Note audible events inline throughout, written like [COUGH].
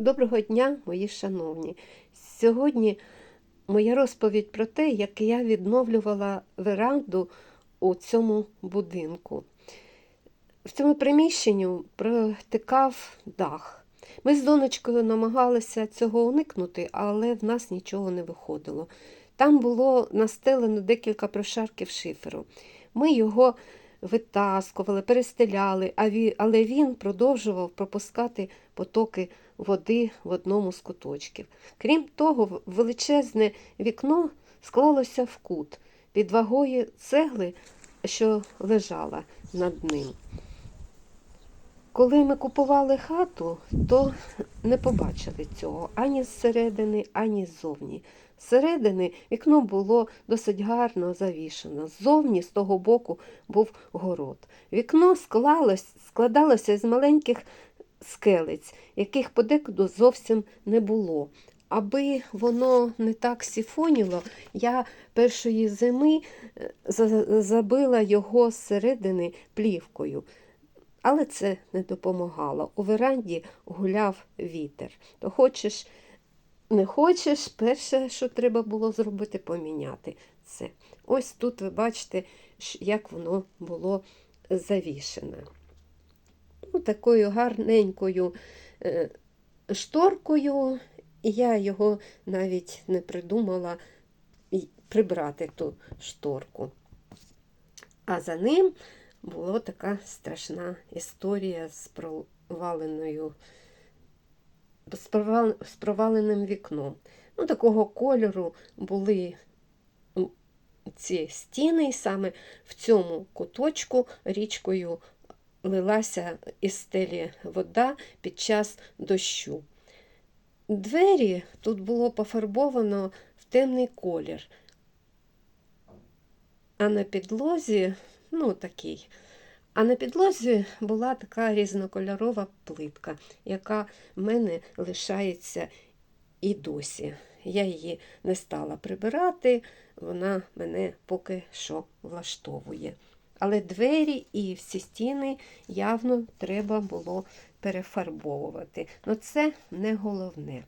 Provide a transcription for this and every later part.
Доброго дня, мої шановні. Сьогодні моя розповідь про те, як я відновлювала веранду у цьому будинку. В цьому приміщенні протикав дах. Ми з донечкою намагалися цього уникнути, але в нас нічого не виходило. Там було настелено декілька прошарків шиферу. Ми його витаскували, перестеляли, але він продовжував пропускати потоки води в одному з куточків. Крім того, величезне вікно склалося в кут під вагою цегли, що лежала над ним. Коли ми купували хату, то не побачили цього ані зсередини, ані ззовні. Зсередини вікно було досить гарно завішено. Ззовні, з того боку, був город. Вікно склалось, складалося з маленьких скелець, яких подекуди зовсім не було. Аби воно не так сіфоніло, я першої зими е, забила його зсередини плівкою. Але це не допомагало. У веранді гуляв вітер. То хочеш, не хочеш, перше, що треба було зробити, поміняти це. Ось тут ви бачите, як воно було завішене. Ну, такою гарненькою е, шторкою. І я його навіть не придумала прибрати ту шторку. А за ним була така страшна історія з проваленою, з, проваленим вікном. Ну, такого кольору були ці стіни, і саме в цьому куточку річкою лилася із стелі вода під час дощу. Двері тут було пофарбовано в темний колір, а на підлозі, ну такий, а на підлозі була така різнокольорова плитка, яка в мене лишається і досі. Я її не стала прибирати, вона мене поки що влаштовує. Але двері і всі стіни явно треба було перефарбовувати. Ну це не головне.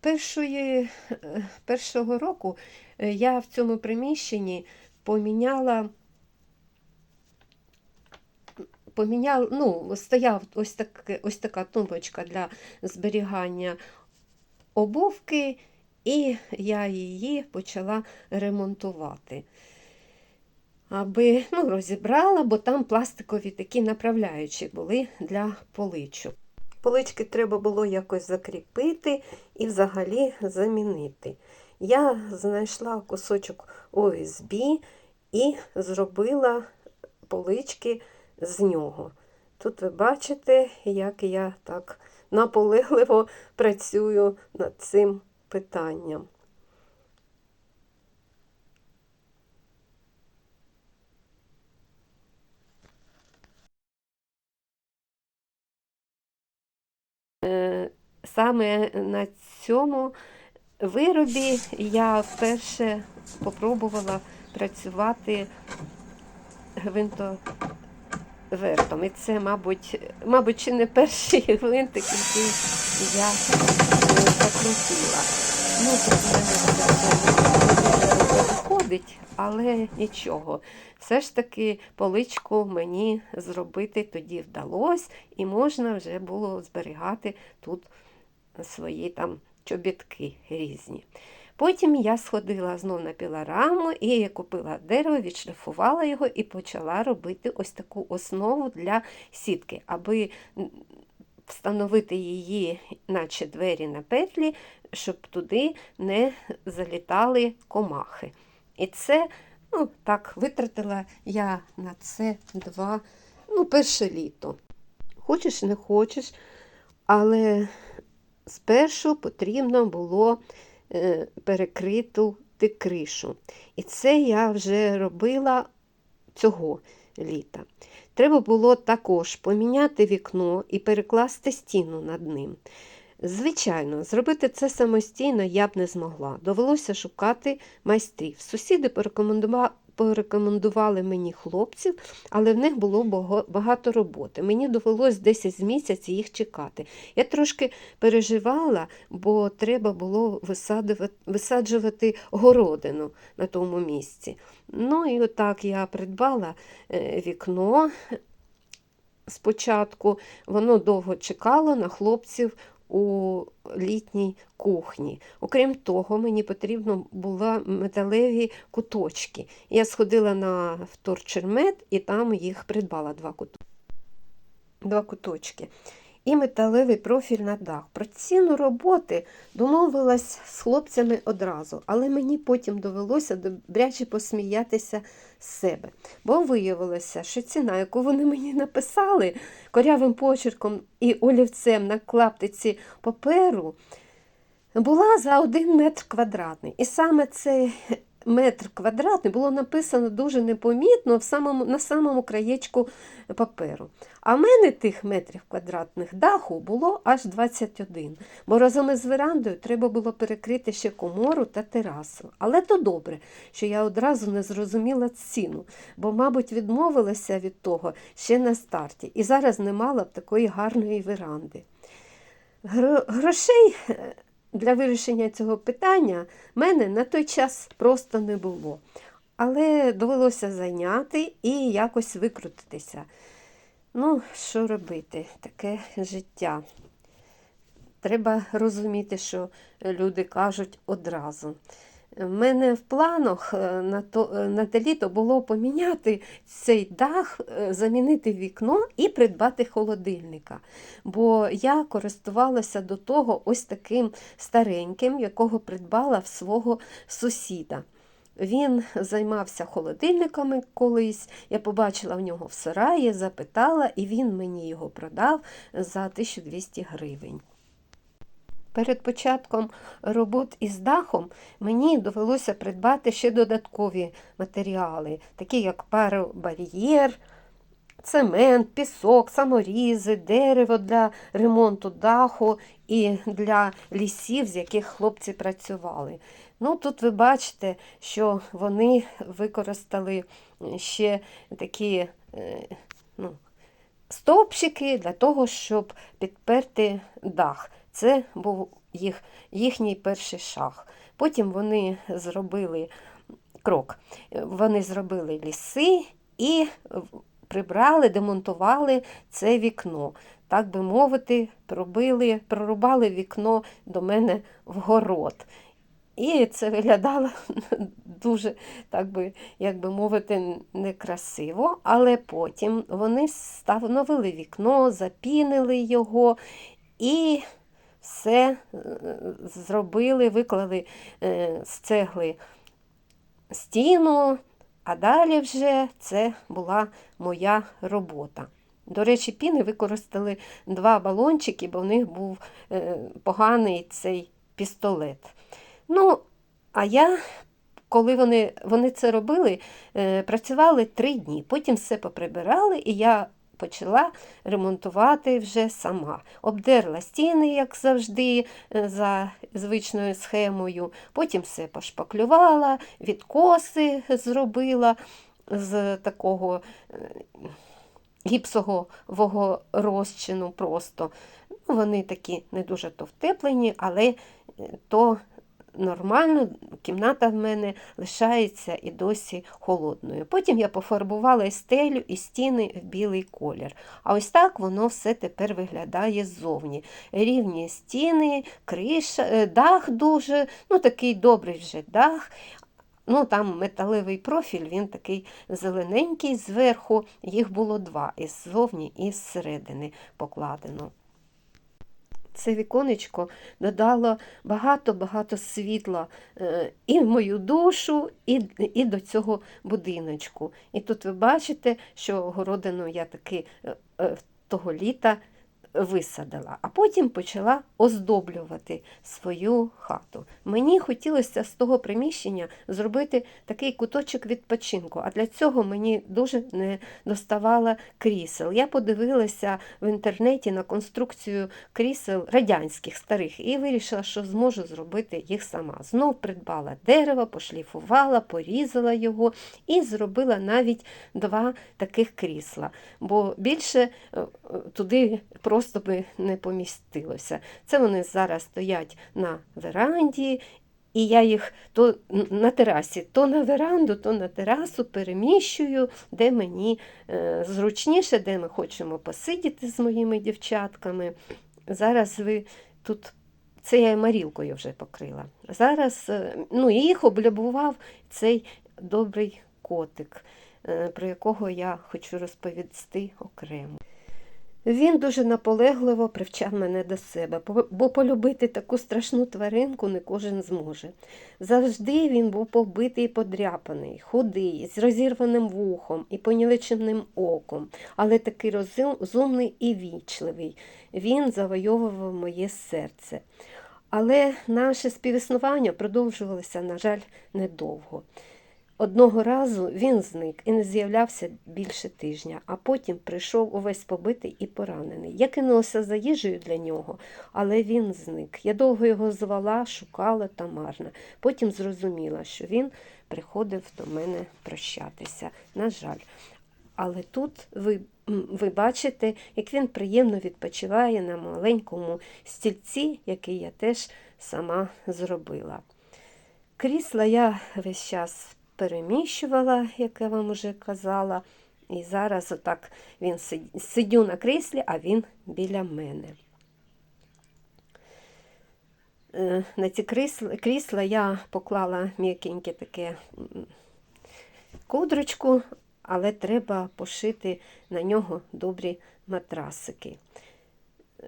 Першої, е, першого року е, я в цьому приміщенні поміняла, поміняла ну, стояв ось, так, ось така тумбочка для зберігання обувки, і я її почала ремонтувати. Аби ну, розібрала, бо там пластикові такі направляючі були для поличок. Полички треба було якось закріпити і взагалі замінити. Я знайшла кусочок ОСБ і зробила полички з нього. Тут ви бачите, як я так наполегливо працюю над цим питанням. Саме на цьому виробі я вперше спробувала працювати гвинтовертом. І це, мабуть, мабуть, чи не перший гвинтик, який я е, закрутила. Ну, тут в мене все це виходить, але нічого. Все ж таки поличку мені зробити тоді вдалося, і можна вже було зберігати тут свої там чобітки різні. Потім я сходила знов на пілораму і купила дерево, відшліфувала його і почала робити ось таку основу для сітки, аби встановити її, наче двері на петлі, щоб туди не залітали комахи. І це, ну так, витратила я на це два, ну, перше літо. Хочеш, не хочеш, але спершу потрібно було е, перекрити кришу. І це я вже робила цього літа. Треба було також поміняти вікно і перекласти стіну над ним. Звичайно, зробити це самостійно я б не змогла. Довелося шукати майстрів. Сусіди порекомендува- порекомендували мені хлопців, але в них було багато роботи. Мені довелось 10 з місяць їх чекати. Я трошки переживала, бо треба було висаджувати городину на тому місці. Ну і отак я придбала е, вікно спочатку. Воно довго чекало на хлопців у літній кухні. Окрім того, мені потрібно були металеві куточки. Я сходила на вторчермет і там їх придбала два, куточки. два куточки. І металевий профіль на дах. Про ціну роботи домовилась з хлопцями одразу, але мені потім довелося добряче посміятися з себе. Бо виявилося, що ціна, яку вони мені написали корявим почерком і олівцем на клаптиці паперу, була за один метр квадратний. І саме цей метр квадратний було написано дуже непомітно в самому, на самому краєчку паперу. А в мене тих метрів квадратних даху було аж 21, бо разом із верандою треба було перекрити ще комору та терасу. Але то добре, що я одразу не зрозуміла ціну, бо, мабуть, відмовилася від того ще на старті, і зараз не мала б такої гарної веранди. Гро- Грошей е, для вирішення цього питання мене на той час просто не було. Але довелося зайняти і якось викрутитися. Ну, що робити? Таке життя. Треба розуміти, що люди кажуть одразу. В мене в планах е, на, то, е, на те літо було поміняти цей дах, е, замінити вікно і придбати холодильника. Бо я користувалася до того ось таким стареньким, якого придбала в свого сусіда. Він займався холодильниками колись. Я побачила в нього в сараї, запитала, і він мені його продав за 1200 гривень. Перед початком робот із дахом мені довелося придбати ще додаткові матеріали, такі як паробар'єр, цемент, пісок, саморізи, дерево для ремонту даху і для лісів, з яких хлопці працювали. Ну, тут ви бачите, що вони використали ще такі е, ну, стовпчики для того, щоб підперти дах. Це був їх, їхній перший шаг. Потім вони зробили крок. Вони зробили ліси і прибрали, демонтували це вікно. Так би мовити, пробили, прорубали вікно до мене в город. І це виглядало [LAUGHS] дуже, так би, як би мовити, некрасиво, але потім вони встановили вікно, запінили його і все е, зробили, виклали е, з цегли стіну, а далі вже це була моя робота. До речі, піни використали два балончики, бо в них був е, поганий цей пістолет. Ну, а я, коли вони, вони це робили, працювали три дні. Потім все поприбирали, і я почала ремонтувати вже сама. Обдерла стіни, як завжди, е, за звичною схемою. Потім все пошпаклювала, відкоси зробила з такого е, гіпсового розчину просто. Ну, Вони такі не дуже то втеплені, але е, то нормально, кімната в мене лишається і досі холодною. Потім я пофарбувала і стелю, і стіни в білий колір. А ось так воно все тепер виглядає ззовні. Рівні стіни, криша, е, дах дуже, ну такий добрий вже дах. Ну, Там металевий профіль, він такий зелененький зверху, їх було два, і ззовні, і зсередини покладено. Це віконечко додало багато-багато світла е, і в мою душу, і, і до цього будиночку. І тут ви бачите, що городину я таки е, е, того літа висадила, а потім почала оздоблювати свою хату. Мені хотілося з того приміщення зробити такий куточок відпочинку, а для цього мені дуже не доставало крісел. Я подивилася в інтернеті на конструкцію крісел радянських старих і вирішила, що зможу зробити їх сама. Знов придбала дерево, пошліфувала, порізала його і зробила навіть два таких крісла, бо більше е, туди просто би не помістилося. Це вони зараз стоять на веранді, і я їх то на терасі, то на веранду, то на терасу переміщую, де мені е, зручніше, де ми хочемо посидіти з моїми дівчатками. Зараз ви тут. Це я і марілкою вже покрила. Зараз е, ну, їх облюбував цей добрий котик, е, про якого я хочу розповісти окремо. Він дуже наполегливо привчав мене до себе, бо- полюбити таку страшну тваринку не кожен зможе. Завжди він був побитий і подряпаний, худий, з розірваним вухом і понівеченим оком, але такий розумний і вічливий. Він завойовував моє серце. Але наше співіснування продовжувалося, на жаль, недовго. Одного разу він зник і не з'являвся більше тижня, а потім прийшов увесь побитий і поранений. Я кинулася за їжею для нього, але він зник. Я довго його звала, шукала та марно. Потім зрозуміла, що він приходив до мене прощатися. На жаль. Але тут ви, ви бачите, як він приємно відпочиває на маленькому стільці, який я теж сама зробила. Крісла я весь час переміщувала, як я вам уже казала, і зараз отак він сидю на кріслі, а він біля мене. Е, На ці крісла, крісла я поклала м'якеньке таке м, ковдрочку, але треба пошити на нього добрі матрасики.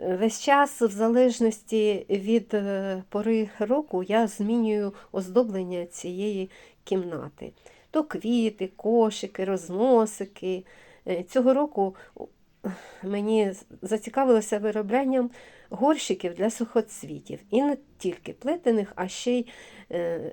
Весь час, в залежності від е, пори року, я змінюю оздоблення цієї кімнати. То квіти, кошики, розносики. Е, Цього року мені зацікавилося вироблянням горщиків для сухоцвітів. І не тільки плетених, а ще й е,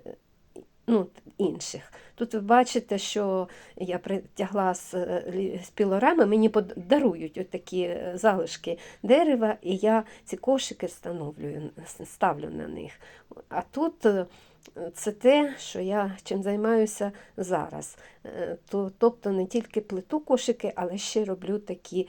ну, інших. Тут ви бачите, що я притягла з, е, з пілорами, мені под- дарують такі залишки дерева, і я ці кошики встановлюю, ставлю на них. А тут це те, що я чим займаюся зараз. Е, То, тобто не тільки плету кошики, але ще роблю такі.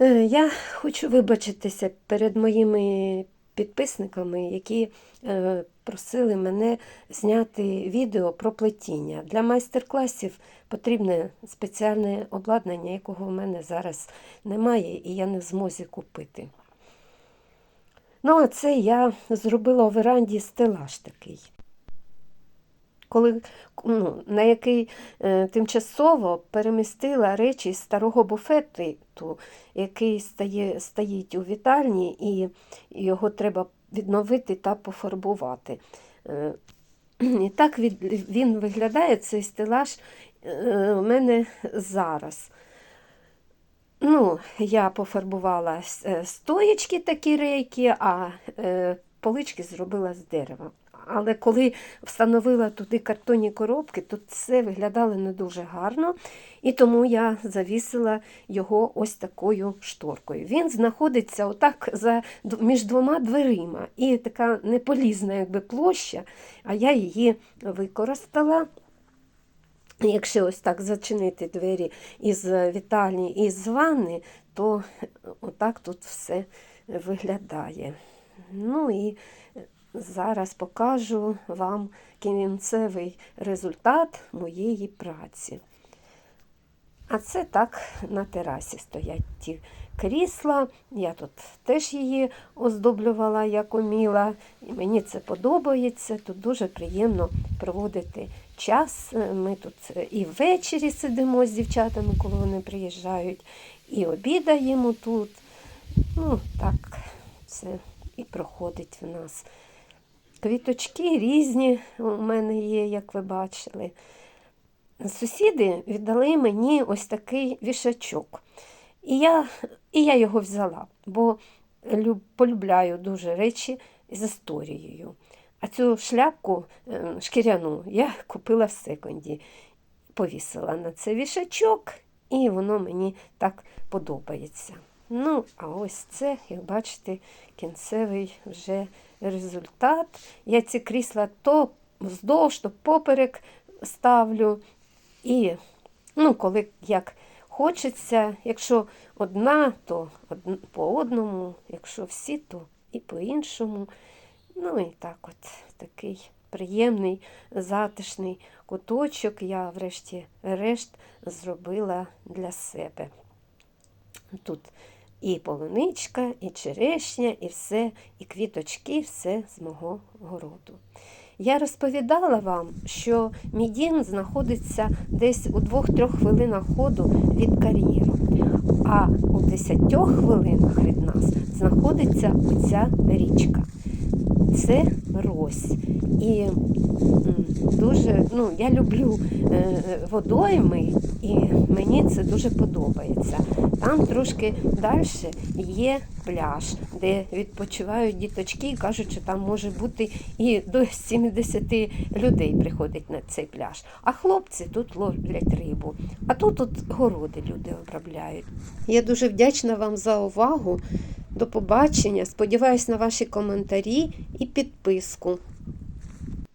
Е, Я хочу вибачитися перед моїми підписниками, які е, просили мене зняти відео про плетіння. Для майстер-класів потрібне спеціальне обладнання, якого в мене зараз немає, і я не в змозі купити. Ну, а це я зробила у веранді стелаж такий. Коли, ну, на який е, тимчасово перемістила речі з старого буфету, який стає, стоїть у вітальні, і його треба відновити та пофарбувати. Е, і так він виглядає, цей стелаж е, у мене зараз. Ну, я пофарбувала е, стоєчки такі рейки, а е, полички зробила з дерева. Але коли встановила туди картонні коробки, то це виглядало не дуже гарно, і тому я завісила його ось такою шторкою. Він знаходиться отак за, між двома дверима, і така неполізна якби, площа, а я її використала. Якщо ось так зачинити двері із вітальні і з ванни, то отак тут все виглядає. Ну і зараз покажу вам кінцевий результат моєї праці. А це так на терасі стоять ті крісла. Я тут теж її оздоблювала, як уміла. І мені це подобається. Тут дуже приємно проводити час. Ми тут і ввечері сидимо з дівчатами, коли вони приїжджають, і обідаємо тут. Ну, так, це і проходить в нас. Квіточки різні у мене є, як ви бачили. Сусіди віддали мені ось такий вішачок. І я, і я його взяла, бо люб, полюбляю дуже речі з історією. А цю шляпку е, шкіряну я купила в секонді, повісила на це вішачок, і воно мені так подобається. Ну, а ось це, як бачите, кінцевий вже результат. Я ці крісла то вздовж, то поперек ставлю. І ну, коли як хочеться, якщо одна, то по одному, якщо всі, то і по-іншому. Ну і так от такий приємний, затишний куточок я врешті-решт зробила для себе. Тут і полуничка, і черешня, і все, і квіточки, все з мого городу. Я розповідала вам, що мій дім знаходиться десь у 2-3 хвилинах ходу від кар'єру, а у 10 хвилинах від нас знаходиться оця річка. Це Рось. І дуже, ну, я люблю е, водойми, і мені це дуже подобається. Там трошки далі є пляж, де відпочивають діточки і кажуть, що там може бути і до 70 людей приходить на цей пляж. А хлопці тут ловлять рибу. А тут от городи люди обробляють. Я дуже вдячна вам за увагу. До побачення. Сподіваюсь на ваші коментарі і підписку.